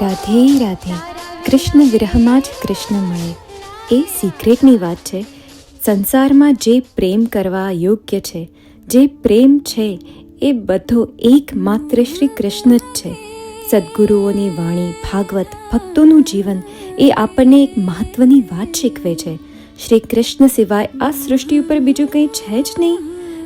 રાધે રાધે. કૃષ્ણ વિરહમાં જ કૃષ્ણ મળે એ સિક્રેટની વાત છે. સંસારમાં જે પ્રેમ કરવા યોગ્ય છે, જે પ્રેમ છે, એ બધો એકમાત્ર શ્રી કૃષ્ણ જ છે. સદગુરુઓની વાણી ભાગવત ભક્તોનું જીવન એ આપણને એક મહત્વની વાત શીખવે છે. શ્રી કૃષ્ણ સિવાય આ સૃષ્ટિ ઉપર બીજું કંઈ છે જ નહીં.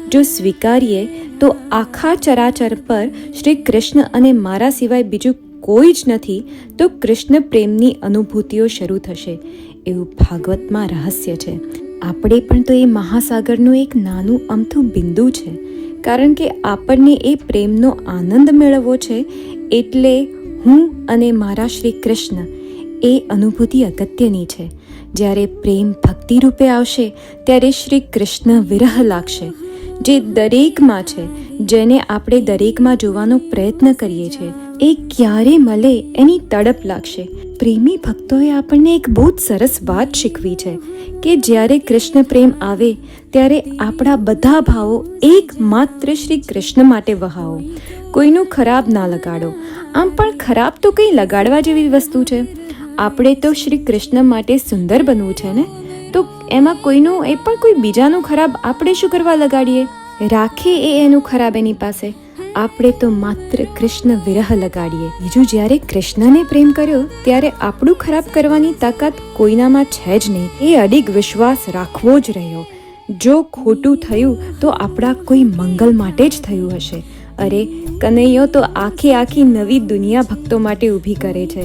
જો સ્વીકારીએ તો આખા ચરાચર પર શ્રી કૃષ્ણ અને મારા સિવાય બીજું કોઈ જ નથી, તો કૃષ્ણ પ્રેમની અનુભૂતિઓ શરૂ થશે. એવું ભાગવતમાં રહસ્ય છે. આપણે પણ તો એ મહાસાગરનું એક નાનું અમથું બિંદુ છે. કારણ કે આપણને એ પ્રેમનો આનંદ મેળવવો છે, એટલે હું અને મારા શ્રી કૃષ્ણ એ અનુભૂતિ અગત્યની છે. જ્યારે પ્રેમ ભક્તિ રૂપે આવશે, ત્યારે શ્રી કૃષ્ણ વિરહ લાગશે. જે દરેકમાં છે, જેને આપણે દરેકમાં જોવાનો પ્રયત્ન કરીએ છીએ. એ ક્યારે મળે એની તડપ લાગશે. પ્રેમી ભક્તોએ આપણને એક બહુ જ સરસ વાત શીખવી છે કે જ્યારે કૃષ્ણ પ્રેમ આવે, ત્યારે આપણા બધા ભાવો એકમાત્ર શ્રી કૃષ્ણ માટે વહાવો. કોઈનું ખરાબ ના લગાડો. આમ પણ ખરાબ તો કંઈ લગાડવા જેવી વસ્તુ છે? આપણે તો શ્રી કૃષ્ણ માટે સુંદર બનવું છે ને? તો એમાં કોઈનું, એ પણ કોઈ બીજાનું ખરાબ આપણે શું કરવા લગાડીએ? રાખે એ એનું ખરાબ એની પાસે. આપણે તો માત્ર કૃષ્ણ વિરહ લગાડીએ. બીજું જ્યારે કૃષ્ણને પ્રેમ કર્યો, ત્યારે આપણું ખરાબ કરવાની તાકાત કોઈનામાં છે જ નહીં. એ અડીગ વિશ્વાસ રાખવો જ રહ્યો. જો ખોટું થયું, તો આપણા કોઈ મંગલ માટે જ થયું હશે. અરે, કનૈયો તો આખી આખી નવી દુનિયા ભક્તો માટે ઊભી કરે છે.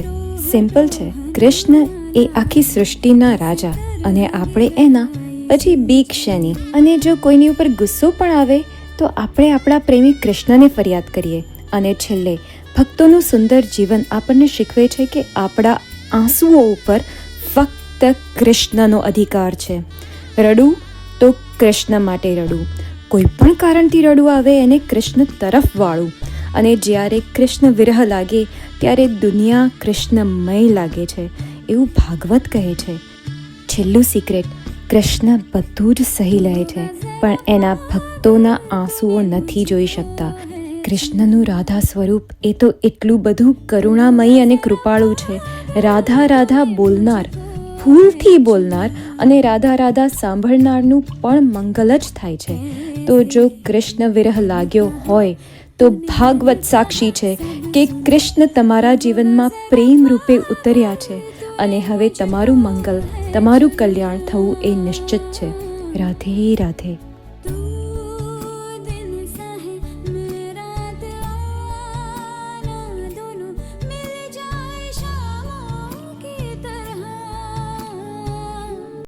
સિમ્પલ છે. કૃષ્ણ એ આખી સૃષ્ટિના રાજા અને આપણે એના પછી બીક શેની? અને જો કોઈની ઉપર ગુસ્સો પણ આવે તો આપણે આપણા પ્રેમી કૃષ્ણને ફરિયાદ કરીએ અને છેલ્લે, ભક્તોનું સુંદર જીવન આપણને શીખવે છે કે આપણા આંસુઓ ઉપર ફક્ત કૃષ્ણનો અધિકાર છે. રડવું તો કૃષ્ણ માટે રડવું. કોઈ પણ કારણથી રડવું આવે એને કૃષ્ણ તરફ વાળું અને જ્યારે કૃષ્ણ વિરહ લાગે, ત્યારે દુનિયા કૃષ્ણમય લાગે છે, એવું ભાગવત કહે છે. છેલ્લું સિક્રેટ કૃષ્ણ બધું જ સહી લે છે. પણ એના ભક્તોના આંસુઓ નથી જોઈ શકતા. કૃષ્ણનું રાધા સ્વરૂપ એ તો એટલું બધું કરુણામયી અને કૃપાળુ છે. રાધા રાધા બોલનાર, ફૂલથી બોલનાર અને રાધા રાધા સાંભળનારનું પણ મંગલ જ થાય છે. તો જો કૃષ્ણ વિરહ લાગ્યો હોય, તો ભાગવત સાક્ષી છે કે કૃષ્ણ તમારા જીવનમાં પ્રેમ રૂપે ઉતર્યા છે અને હવે તમારું મંગલ, તમારું કલ્યાણ થવું એ નિશ્ચિત છે. રાધે રાધે.